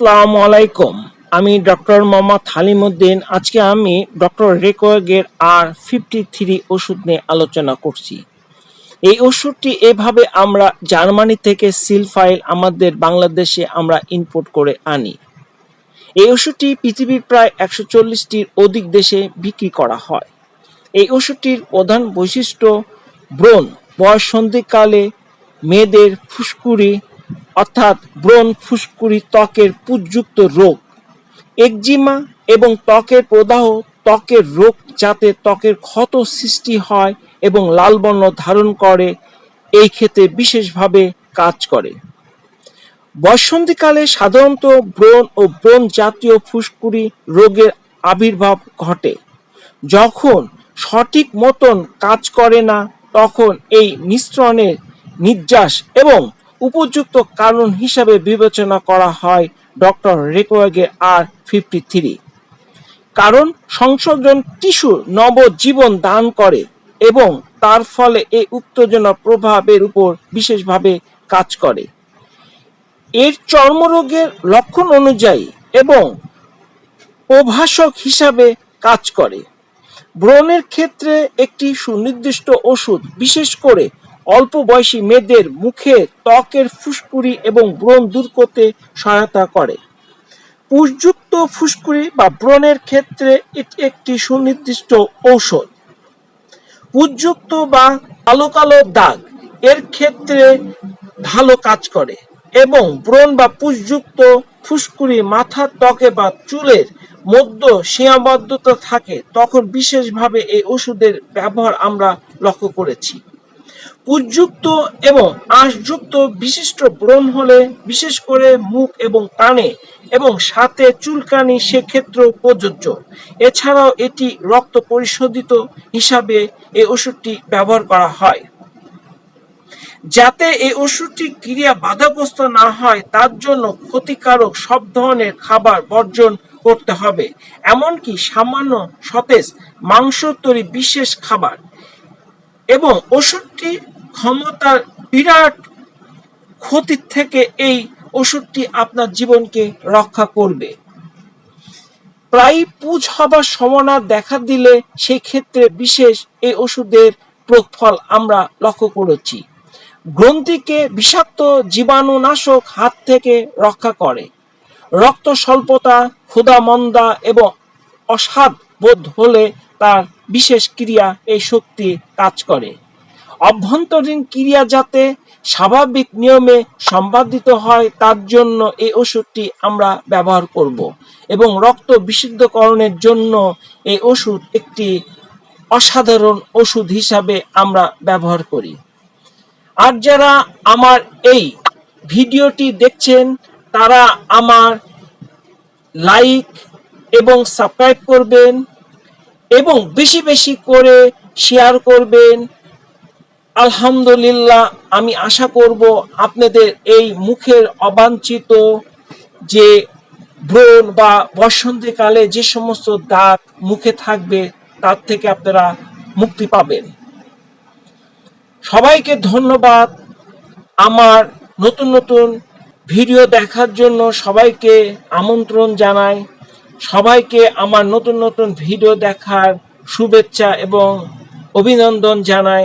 আসসালামু আলাইকুম। আমি ডক্টর মোহাম্মদ হালিমুদ্দিন। আজকে আমি ডক্টর রেকোয়েগের আর ফিফটি থ্রি ওষুধ নিয়ে আলোচনা করছি। এই ওষুধটি এভাবে আমরা জার্মানি থেকে সিল ফাইল আমাদের বাংলাদেশে আমরা ইনপোর্ট করে আনি। এই ওষুধটি পৃথিবীর প্রায় একশো চল্লিশটির অধিক দেশে বিক্রি করা হয়। এই ওষুধটির প্রধান বৈশিষ্ট্য, ব্রণ, বয়সন্ধিকালে মেয়েদের ফুসকুড়ি অর্থাৎ ব্রণ ফুসকুড়ি ত্বকের পুজযুক্ত রোগ। একজিমা এবং ত্বকের প্রদাহ ত্বকের রোগ যাতে ত্বকের ক্ষত সৃষ্টি হয় এবং লাল বর্ণ ধারণ করে, এই ক্ষেত্রে বিশেষভাবে কাজ করে। বসন্তীকালে সাধারণত ব্রণ ও ব্রণ জাতীয় ফুসকুড়ি রোগের আবির্ভাব ঘটে। যখন সঠিক মতন কাজ করে না, তখন এই মিশ্রণের নির্যাস এবং উপযুক্ত কারণ হিসাবে বিবেচনা করা হয় ডক্টর রেকোয়াগের আর ফিফটি থ্রি। কারণ সংশোধন টিস্যু নবজীবন দান করে এবং তার ফলে এই উত্তেজনা প্রভাবের উপর বিশেষভাবে কাজ করে। এর চর্মরোগের লক্ষণ অনুযায়ী এবং প্রভাষক হিসাবে কাজ করে। ব্রণের ক্ষেত্রে একটি সুনির্দিষ্ট ওষুধ বিশেষ করে অল্প বয়সী মেয়েদের মুখে ত্বকের ফুসকুড়ি এবং ব্রণ দূর করতে সহায়তা করে। পুষযুক্ত ফুসকুড়ি বা ব্রণের ক্ষেত্রে এটি একটি সুনির্দিষ্ট ঔষধ। পুষযুক্ত বা কালো কালো দাগ এর ক্ষেত্রে ভালো কাজ করে এবং ব্রণ বা পুষযুক্ত ফুসকুড়ি মাথার ত্বকে বা চুলের মধ্য সীমাবদ্ধতা থাকে, তখন বিশেষভাবে এই ওষুধের ব্যবহার আমরা লক্ষ্য করেছি। পুজযুক্ত এবং আঁশযুক্ত বিশিষ্ট ব্রণ হলে বিশেষ করে মুখ এবং কানে এবং সাথে চুলকানি সেক্ষেত্রেও প্রযোজ্য। এছাড়াও এটি রক্ত পরিশোধিত হিসাবে এই ওষুধটি ব্যবহার করা হয়। যাতে এই ওষুধটি ক্রিয়া বাধাগ্রস্ত না হয়, তার জন্য ক্ষতিকারক সব ধরনের খাবার বর্জন করতে হবে। এমনকি সামান্য সতেজ মাংস তৈরি বিশেষ খাবার। এবং ওষুধটি ক্ষমতার বিরাট ক্ষতির থেকে এই ওষুধটি আপনার জীবনকে রক্ষা করবে। প্রায় পুজ হবার সম্ভাবনা দেখা দিলে সেই ক্ষেত্রে বিশেষ এই ওষুধের প্রফল আমরা লক্ষ্য করেছি। গ্রন্থিকে বিষাক্ত জীবাণুনাশক হাত থেকে রক্ষা করে। রক্ত স্বল্পতা ক্ষুধামন্দা এবং অসাদ বোধ হলে তার বিশেষ ক্রিয়া এই শক্তি কাজ করে। অভ্যন্তরীণ ক্রিয়া যাতে স্বাভাবিক নিয়মে সম্পাদিত হয়, তার জন্য এই ওষুধটি আমরা ব্যবহার করব এবং রক্ত বিশুদ্ধকরণের জন্য এই ওষুধ একটি অসাধারণ ওষুধ হিসাবে আমরা ব্যবহার করি। আর যারা আমার এই ভিডিওটি দেখছেন, তারা আমার লাইক এবং সাবস্ক্রাইব করবেন এবং বেশি বেশি করে শেয়ার করবেন। আলহামদুলিল্লাহ, আমি আশা করব আপনাদের এই মুখের অবাঞ্ছিত যে ব্রণ বা বসন্তকালে যে সমস্ত দাগ মুখে থাকবে, তার থেকে আপনারা মুক্তি পাবেন। সবাইকে ধন্যবাদ আমার নতুন নতুন ভিডিও দেখার জন্য সবাইকে আমন্ত্রণ জানাই। সবাইকে আমার নতুন নতুন ভিডিও দেখার শুভেচ্ছা এবং অভিনন্দন জানাই।